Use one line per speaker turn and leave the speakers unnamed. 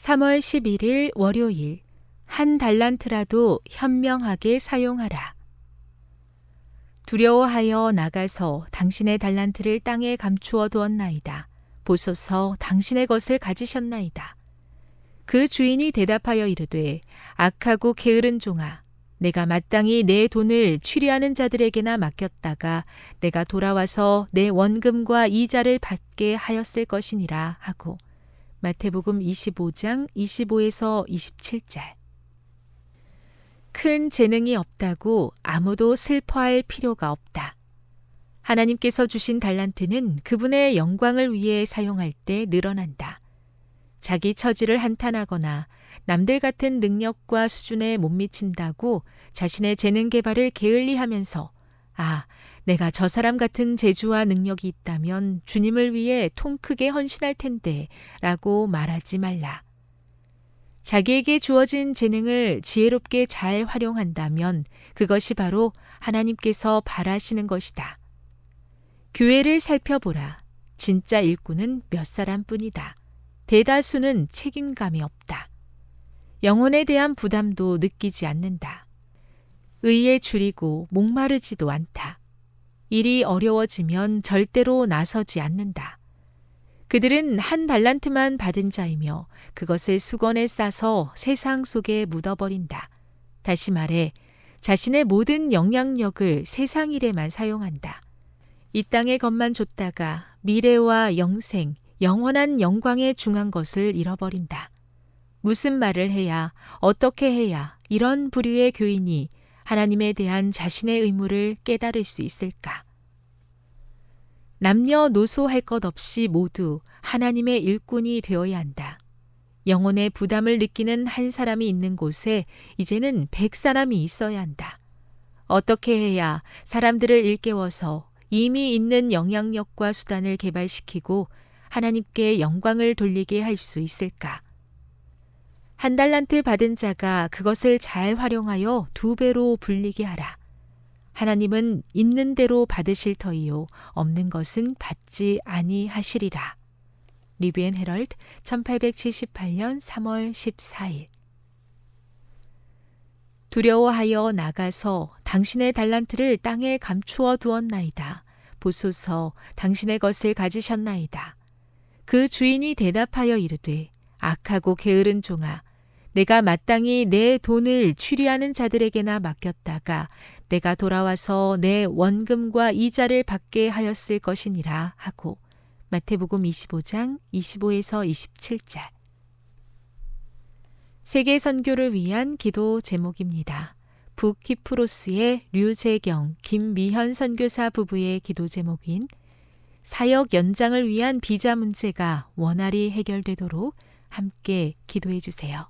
3월 11일 월요일 한 달란트라도 현명하게 사용하라. 두려워하여 나가서 당신의 달란트를 땅에 감추어 두었나이다. 보소서 당신의 것을 가지셨나이다. 그 주인이 대답하여 이르되 악하고 게으른 종아 내가 마땅히 내 돈을 취리하는 자들에게나 맡겼다가 내가 돌아와서 내 원금과 이자를 받게 하였을 것이니라 하고 마태복음 25장 25에서 27절 큰 재능이 없다고 아무도 슬퍼할 필요가 없다. 하나님께서 주신 달란트는 그분의 영광을 위해 사용할 때 늘어난다. 자기 처지를 한탄하거나 남들 같은 능력과 수준에 못 미친다고 자신의 재능 개발을 게을리 하면서 아, 내가 저 사람 같은 재주와 능력이 있다면 주님을 위해 통 크게 헌신할 텐데 라고 말하지 말라. 자기에게 주어진 재능을 지혜롭게 잘 활용한다면 그것이 바로 하나님께서 바라시는 것이다. 교회를 살펴보라. 진짜 일꾼은 몇 사람 뿐이다. 대다수는 책임감이 없다. 영혼에 대한 부담도 느끼지 않는다. 의에 줄이고 목마르지도 않다. 일이 어려워지면 절대로 나서지 않는다. 그들은 한 달란트만 받은 자이며 그것을 수건에 싸서 세상 속에 묻어버린다. 다시 말해 자신의 모든 영향력을 세상 일에만 사용한다. 이 땅의 것만 줬다가 미래와 영생, 영원한 영광에 중한 것을 잃어버린다. 무슨 말을 해야, 어떻게 해야 이런 부류의 교인이 하나님에 대한 자신의 의무를 깨달을 수 있을까? 남녀 노소 할 것 없이 모두 하나님의 일꾼이 되어야 한다. 영혼의 부담을 느끼는 한 사람이 있는 곳에 이제는 백 사람이 있어야 한다. 어떻게 해야 사람들을 일깨워서 이미 있는 영향력과 수단을 개발시키고 하나님께 영광을 돌리게 할 수 있을까? 한 달란트 받은 자가 그것을 잘 활용하여 두 배로 불리게 하라. 하나님은 있는 대로 받으실 터이요 없는 것은 받지 아니하시리라. 리비엔 헤럴드 1878년 3월 14일 두려워하여 나가서 당신의 달란트를 땅에 감추어 두었나이다. 보소서 당신의 것을 가지셨나이다. 그 주인이 대답하여 이르되 악하고 게으른 종아 내가 마땅히 내 돈을 취리하는 자들에게나 맡겼다가 내가 돌아와서 내 원금과 이자를 받게 하였을 것이니라 하고 마태복음 25장 25에서 27절 세계 선교를 위한 기도 제목입니다. 북키프로스의 류재경, 김미현 선교사 부부의 기도 제목인 사역 연장을 위한 비자 문제가 원활히 해결되도록 함께 기도해 주세요.